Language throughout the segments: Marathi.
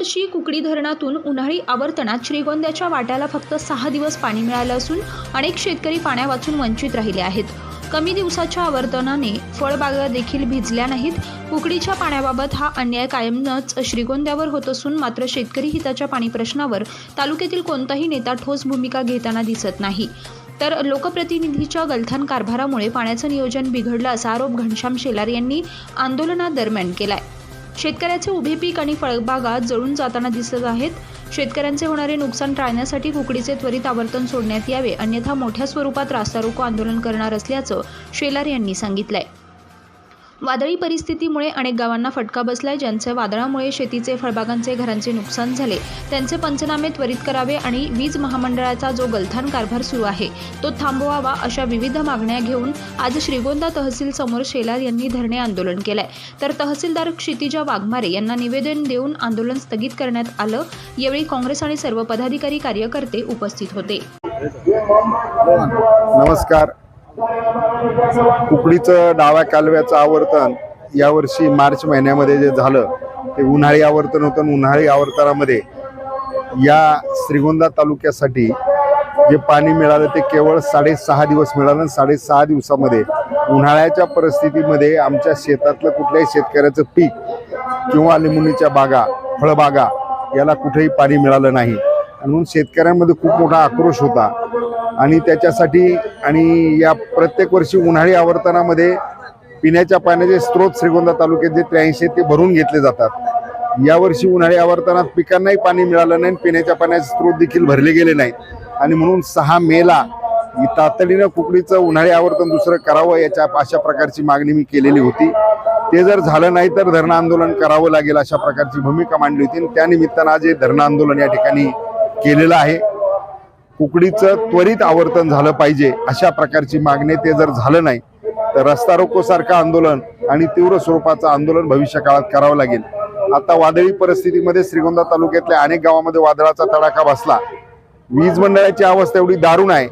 यावर्षी कुकडी धरणातून उन्हाळी आवर्तनात श्रीगोंद्याच्या वाट्याला फक्त सहा दिवस पाणी मिळालं असून अनेक शेतकरी पाण्यावाचून वंचित राहिले आहेत. कमी दिवसाच्या आवर्तनाने फळबागा देखील भिजल्या नाहीत. कुकडीच्या पाण्याबाबत हा अन्याय कायमच श्रीगोंद्यावर होत असून मात्र शेतकरी हिताच्या पाणी प्रश्नावर तालुक्यातील कोणताही नेता ठोस भूमिका घेताना दिसत नाही. तर लोकप्रतिनिधीच्या गलथान कारभारामुळे पाण्याचं नियोजन बिघडलं असा आरोप घनश्याम शेलार यांनी आंदोलनादरम्यान केलाय. शेतकऱ्याचे उभे पीक आणि फळबागा जळून जाताना दिसत आहेत. शेतकऱ्यांचे होणारे नुकसान टाळण्यासाठी कुकडीचे त्वरित आवर्तन सोडण्यात यावे. अन्यथा मोठ्या स्वरूपात रास्ता रोको आंदोलन करणार असल्याचं शेलार यांनी सांगितलंय. वादळी परिस्थितीमुळे अनेक गावांना फटका बसलाय. ज्यांचे वादळामुळे शेतीचे फळबागांचे घरांचे नुकसान झाले. त्यांचे पंचनामे त्वरित करावे आणि वीज महामंडळाचा जो गलथान कारभार सुरू आहे तो थांबवावा अशा विविध मागण्या घेऊन आज श्रीगोंदा तहसील समोर शेलार यांनी धरणे आंदोलन केलंय. तर तहसीलदार क्षितिजा वाघमारे यांना निवेदन देऊन आंदोलन स्थगित करण्यात आलं. यावेळी काँग्रेस आणि सर्व पदाधिकारी कार्यकर्ते उपस्थित होते. नमस्कार. कुकडीचं डाव्या कालव्याचं आवर्तन यावर्षी मार्च महिन्यामध्ये जे झालं ते उन्हाळी आवर्तन होतं आणि उन्हाळी आवर्तनामध्ये या श्रीगोंदा तालुक्यासाठी जे पाणी मिळालं ते केवळ साडेसहा दिवस मिळालं साडेसहा दिवसामध्ये उन्हाळ्याच्या परिस्थितीमध्ये आमच्या शेतातलं कुठल्याही शेतकऱ्याचं पीक किंवा लिंबुनीच्या बागा फळबागा याला कुठेही पाणी मिळालं नाही. म्हणून शेतकऱ्यांमध्ये खूप मोठा आक्रोश होता. आणि त्याच्यासाठी आणि या प्रत्येक वर्षी उन्हाळी आवर्तनामध्ये पिण्याच्या पाण्याचे स्रोत श्रीगोंदा तालुक्यात जे त्र्याऐंशी ते भरून घेतले जातात. यावर्षी उन्हाळी आवर्तनात पिकांनाही पाणी मिळालं नाही आणि पिण्याच्या पाण्याचे स्रोत देखील भरले गेले नाहीत. आणि म्हणून सहा मेला तातडीनं कुकडीचं उन्हाळी आवर्तन दुसरं करावं याच्या अशा प्रकारची मागणी मी केलेली होती. ते जर झालं नाही तर धरणं आंदोलन करावं लागेल अशा प्रकारची भूमिका मांडली होती. आणि त्यानिमित्तानं आज हे धरणं आंदोलन या ठिकाणी केलेलं आहे. कुकडीचं त्वरित आवर्तन झालं पाहिजे अशा प्रकारची मागणी ते जर झालं नाही तर रस्ता रोकोसारखं आंदोलन आणि तीव्र स्वरूपाचं आंदोलन भविष्य काळात करावं लागेल. आता वादळी परिस्थितीमध्ये श्रीगोंदा तालुक्यातल्या अनेक गावामध्ये वादळाचा तडाखा बसला. वीज मंडळाची अवस्था एवढी दारुण आहे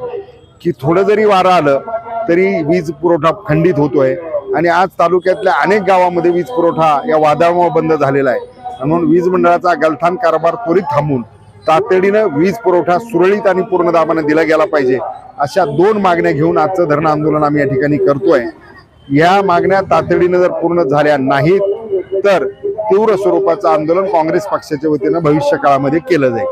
की थोडं जरी वारं आलं तरी वीज पुरवठा खंडित होतोय आणि आज तालुक्यातल्या अनेक गावामध्ये वीज पुरवठा या वादळामुळे बंद झालेला आहे. म्हणून वीज मंडळाचा गलथान कारभार त्वरित थांबून तातडीनं वीज पुरवठा सुरळीत आणि पूर्ण दाबाने दिला गेला पाहिजे अशा दोन मागण्या घेऊन आजचं धरणं आंदोलन आम्ही या ठिकाणी करतोय. या मागण्या तातडीनं जर पूर्ण झाल्या नाहीत तर तीव्र स्वरूपाचं आंदोलन काँग्रेस पक्षाच्या वतीनं भविष्य काळामध्ये केलं जाईल.